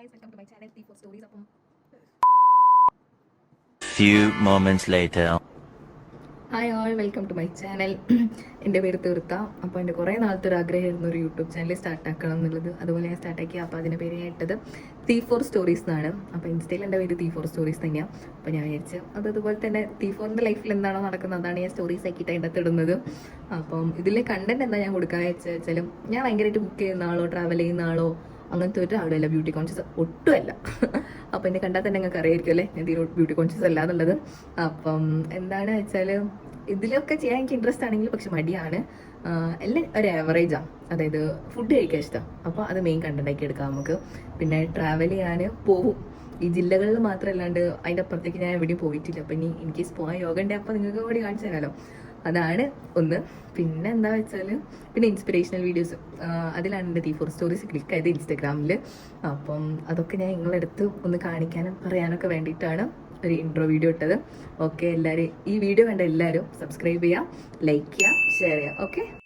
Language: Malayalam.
Guys welcome to my channel T for stories അപ്പം Few moments later. Hi all welcome to my channel എന്റെ പേര് തീർത്ത. അപ്പോൾ എന്റെ കുറേ നാളത്തെ ഒരു ആഗ്രഹമായിരുന്നു ഒരു യൂട്യൂബ് ചാനൽ സ്റ്റാർട്ട് ആക്കണം എന്നുള്ളത്. അതുപോലെ ഞാൻ സ്റ്റാർട്ടാക്കി അപ്പോൾ അതിന്റെ പേര് ഞാൻ ഇട്ടത് തീ ഫോർ സ്റ്റോറീസ് എന്നാണ്. അപ്പോൾ ഇൻസ്റ്റയിൽ എന്റെ പേര് തീ ഫോർ സ്റ്റോറീസ് തന്നെയാണ് അപ്പോൾ ഞാൻ വിചാരിച്ചു അത് അതുപോലെ തന്നെ തീ ഫോറിന്റെ ലൈഫിൽ എന്താണോ നടക്കുന്നത് അതാണ് ഞാൻ സ്റ്റോറീസ് ആക്കിയിട്ട് അതിന്റെ അകത്ത് ഇടുന്നത്. അപ്പം ഇതിലെ കണ്ടന്റ് എന്താ ഞാൻ കൊടുക്കുക വെച്ചാൽ ഞാൻ ഭയങ്കരമായിട്ട് ബുക്ക് ചെയ്യുന്ന ആളോ ട്രാവൽ ചെയ്യുന്ന ആളോ അങ്ങനത്തെ ഒരു ആളുമല്ല ബ്യൂട്ടി കോൺഷ്യസ് ഒട്ടുമല്ല. അപ്പം എന്നെ കണ്ടാൽ തന്നെ നിങ്ങൾക്ക് അറിയായിരിക്കും അല്ലേ? ഞാൻ ബ്യൂട്ടി കോൺഷ്യസ് അല്ല എന്നുള്ളത്. അപ്പം എന്താണ് വെച്ചാൽ ഇതിലൊക്കെ ചെയ്യാൻ എനിക്ക് ഇൻട്രസ്റ്റ് ആണെങ്കിൽ പക്ഷെ മടിയാണ്. എല്ലാം ഒരു ആവറേജാണ് അതായത് ഫുഡ് കഴിക്കാൻ ഇഷ്ടം. അപ്പോൾ അത് മെയിൻ കണ്ടന്റാക്കി എടുക്കാം നമുക്ക്. പിന്നെ ട്രാവൽ ചെയ്യാൻ പോകും. ഈ ജില്ലകളിൽ മാത്രമല്ലാണ്ട് അതിന്റെ അപ്പുറത്തേക്ക് ഞാൻ എവിടെയും പോയിട്ടില്ല. അപ്പം ഇനി ഇൻ കേസ് പോകാൻ യോഗ ഉണ്ടെങ്കിൽ അപ്പോൾ നിങ്ങൾക്ക് കൂടി കാണിച്ചു തരാമല്ലോ അതാണ് ഒന്ന്. പിന്നെ എന്താ വെച്ചാൽ പിന്നെ ഇൻസ്പിറേഷണൽ വീഡിയോസ് അതിലാണ് എന്റെ ഫോർ സ്റ്റോറീസ് ക്ലിക്ക് ആയത് ഇൻസ്റ്റാഗ്രാമിൽ അപ്പം അതൊക്കെ ഞാൻ നിങ്ങളെടുത്ത് ഒന്ന് കാണിക്കാനും പറയാനൊക്കെ വേണ്ടിയിട്ടാണ് ഒരു ഇൻട്രോ വീഡിയോ ഇട്ടത്. ഓക്കെ എല്ലാവരും ഈ വീഡിയോ കണ്ട എല്ലാവരും സബ്സ്ക്രൈബ് ചെയ്യുക ലൈക്ക് ചെയ്യുക ഷെയർ ചെയ്യുക ഓക്കെ